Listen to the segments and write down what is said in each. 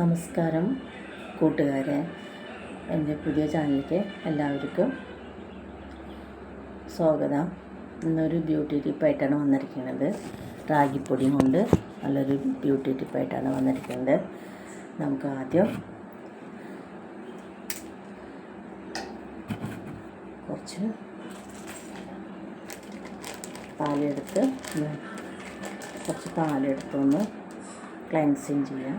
നമസ്കാരം കൂട്ടുകാരെ. എന്റെ പുതിയ ചാനലിലേക്ക് എല്ലാവർക്കും സ്വാഗതം. ഇന്നൊരു ബ്യൂട്ടി ടിപ്പായിട്ടാണ് വന്നിരിക്കുന്നത്. റാഗിപ്പൊടി കൊണ്ട് നല്ലൊരു ബ്യൂട്ടി ടിപ്പായിട്ടാണ് വന്നിരിക്കുന്നത്. നമുക്ക് ആദ്യം കുറച്ച് പാലെടുത്ത് കുറച്ച് പാലെടുത്തൊന്ന് ക്ലൻസിങ് ചെയ്യാം.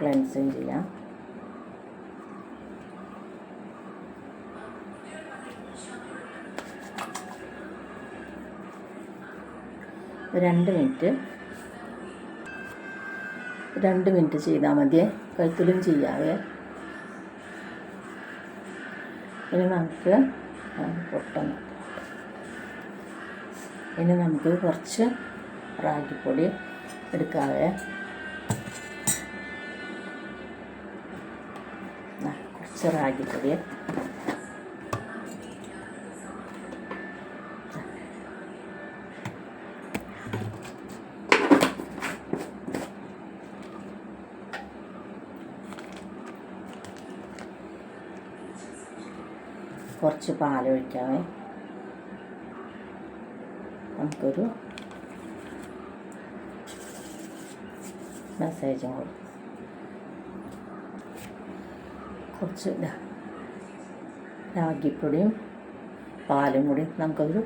ക്ലെൻസിങ് ചെയ്യാം. രണ്ട് മിനിറ്റ്. രണ്ട് മിനിറ്റ് ചെയ്താൽ മതിയേ. കഴുത്തിലും ചെയ്യാവേ. ഇനി നമുക്ക് പൊട്ടണം. ഇനി നമുക്ക് കുറച്ച് റാഗിപ്പൊടി എടുക്കാവേ. റാഗിപ്പൊടി കുറച്ച് പാലൊഴിക്കാവേ നമുക്കൊരു മെസ്സേജും കൊടുക്കും കുറച്ച് രാഗിപ്പൊടിയും പാലും കൂടി നമുക്കൊരു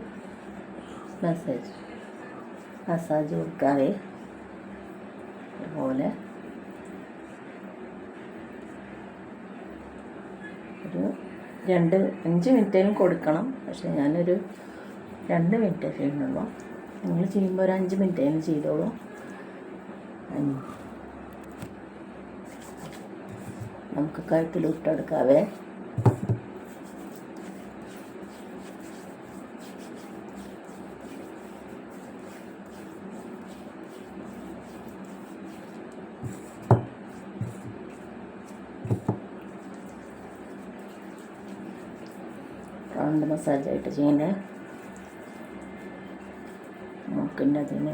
മെസ്സേജ് മസാജ് കൊടുക്കാതെ അതുപോലെ ഒരു രണ്ട് അഞ്ച് മിനിറ്റേലും കൊടുക്കണം. പക്ഷെ ഞാനൊരു രണ്ട് മിനിറ്റ് ചെയ്യുന്നുള്ളൂ. നിങ്ങൾ ചെയ്യുമ്പോൾ ഒരു അഞ്ച് മിനിറ്റേലും ചെയ്തോളൂ. നമുക്ക് കഴുത്തിൽ ഇട്ടെടുക്കാവേ. മസാജായിട്ട് ചെയ്യണേ. മൂക്കിന്റെ അതിന്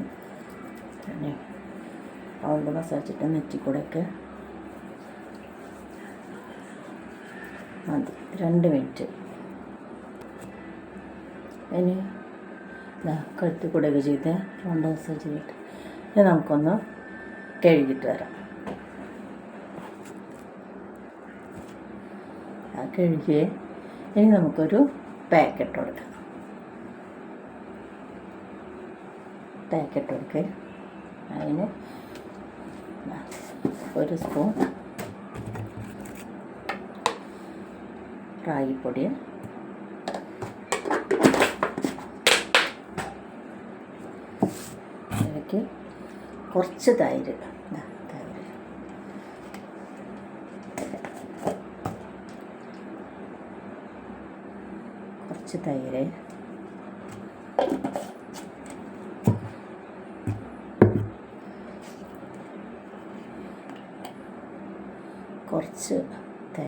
റൗണ്ട് മസാജ് ഇട്ട് നെറ്റിക്കൂടെയൊക്കെ മതി രണ്ട് മിനിറ്റ്. ഇനി ദാ കഴുത്ത് കൂടെയൊക്കെ ചെയ്ത് രണ്ട് ദിവസം ചെയ്തിട്ട് ഇനി നമുക്കൊന്ന് കഴുകിയിട്ട് വരാം. ആ കഴുകിയേ ഇനി നമുക്കൊരു പാക്കറ്റ് കൊടുക്കാം. പാക്കറ്റ് കൊടുക്കുക അതിന് ഒരു സ്പൂൺ റാഗിപ്പൊടി ഇതിലേക്ക് കുറച്ച് തൈര്. തൈര്. കുറച്ച് തൈര്. കുറച്ച് തേ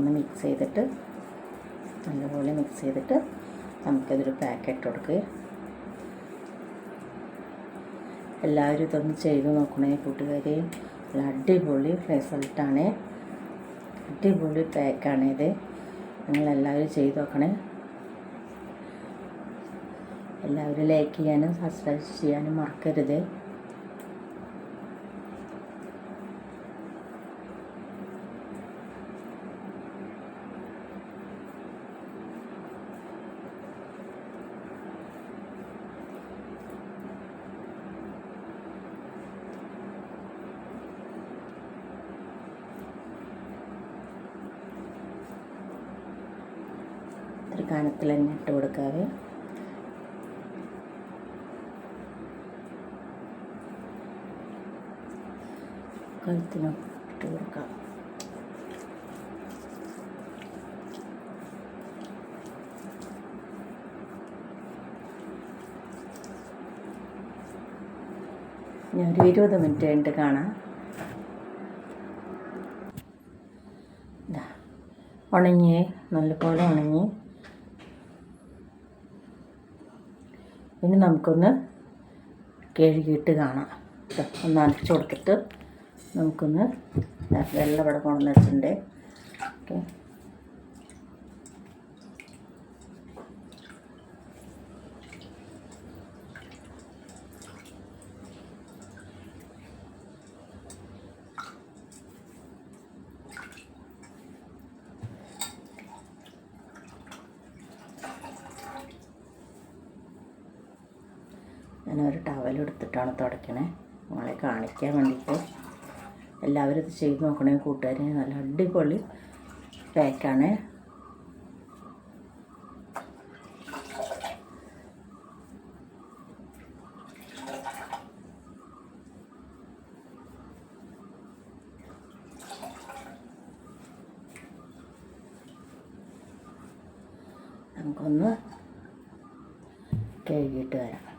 ഒന്ന് മിക്സ് ചെയ്തിട്ട് നല്ലപോലെ മിക്സ് ചെയ്തിട്ട് നമുക്കതൊരു പാക്കറ്റ് കൊടുക്കുക എല്ലാവരും ഇതൊന്ന് ചെയ്ത് നോക്കണേ കൂട്ടുകാരെ. നല്ല അടിപൊളി റിസൾട്ടാണ് അടിപൊളി പാക്കാണിത് നിങ്ങളെല്ലാവരും ചെയ്ത് നോക്കണേ. എല്ലാവരും ലൈക്ക് ചെയ്യാനും സബ്സ്ക്രൈബ് ചെയ്യാനും മറക്കരുത്. ഒരു കനത്തിൽ തന്നെ ഇട്ട് കൊടുക്കാവേ. കഴുത്തിനും ഇട്ട് കൊടുക്കാം. ഇനി ഒരു ഇരുപത് മിനിറ്റ് കഴിഞ്ഞിട്ട് കാണാം. ഉണങ്ങി നല്ലപോലെ ഉണങ്ങി. ഇനി നമുക്കൊന്ന് കഴുകിയിട്ട് കാണാം. ഒന്ന് അരച്ചു കൊടുത്തിട്ട് നമുക്കൊന്ന് വെള്ളം ഇവിടെ കൊണ്ടുവന്നിട്ടുണ്ട്. ഓക്കെ. ഞാനൊരു ടവൽ എടുത്തിട്ടാണ് തുടയ്ക്കണേ നിങ്ങളെ കാണിക്കാൻ വേണ്ടിയിട്ട്. എല്ലാവരും ഇത് ചെയ്ത് നോക്കണേ കൂട്ടുകാരെ. നല്ല അടിപൊളി പാക്കാണ് നമുക്കൊന്ന് കഴുകിയിട്ട് വരാം.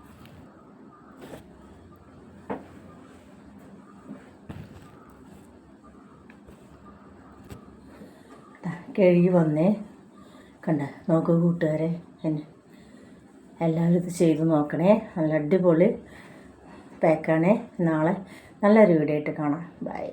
കഴുകി വന്നേ. കണ്ട? നോക്കൂ കൂട്ടുകാരെ എന്നെ. എല്ലാവരും ഇത് ചെയ്ത് നോക്കണേ. നല്ല അടിപൊളി പാക്കാണേ നാളെ നല്ലൊരു വീഡിയോ ആയിട്ട് കാണാം. ബൈ